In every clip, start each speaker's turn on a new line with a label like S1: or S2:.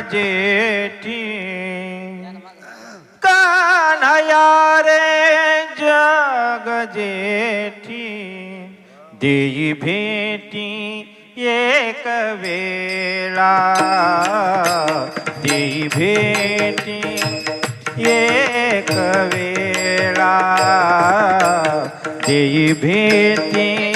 S1: जेठी। कान्हया रे जग जेठी। देई भेटी एक वेळा देई भेटी एक वेळा दी भेटी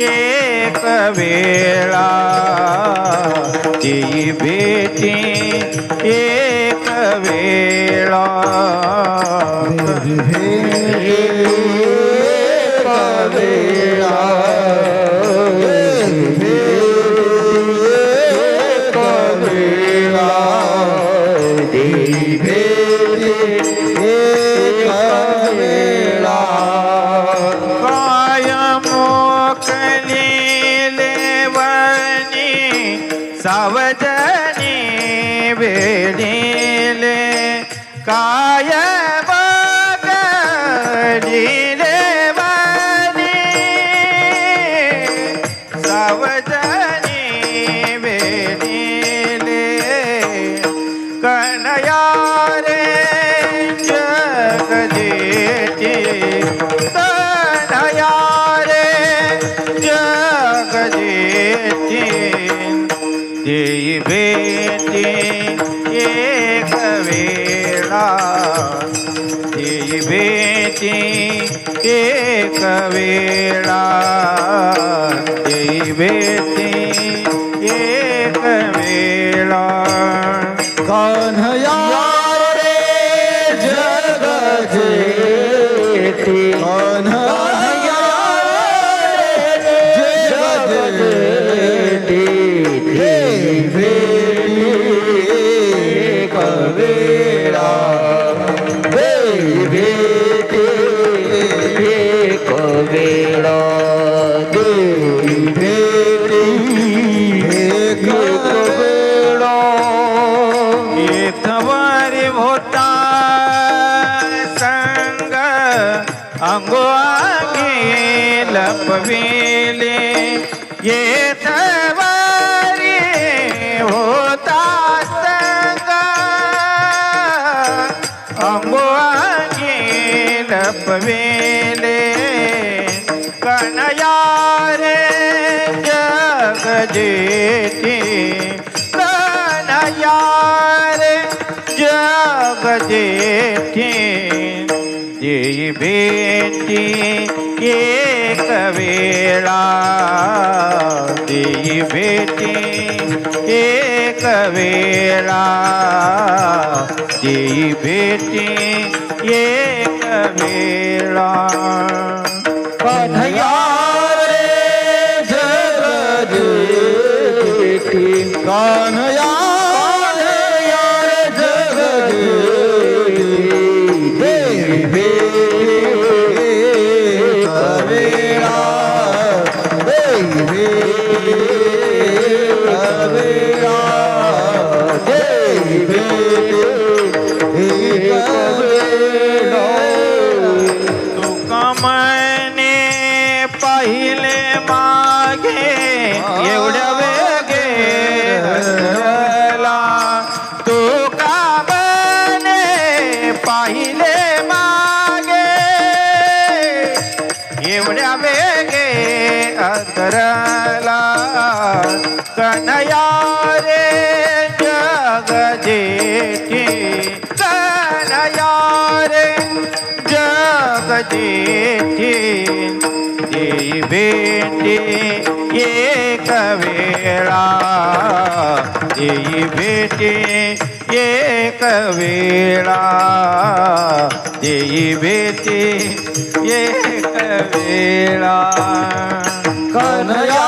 S2: એક વેળા જી ભેટી એક વેળા ભેટી એક વેળા வேணிலே காய உலகவே
S1: येथवारी होता संग। अंगोआगे लपविले कनया रे जग जेठी। कनया रे जग जेठी। देई भेटी एक वेळा. देई भेटी एक वेळा. देई भेटी एक वेळा. वेगे हरला. पाहिले मागे वेगे कनया जग देई भेटी एक वेळा देई भेटे एक वेळा देई भेटे एक वेळा.
S2: कन्हया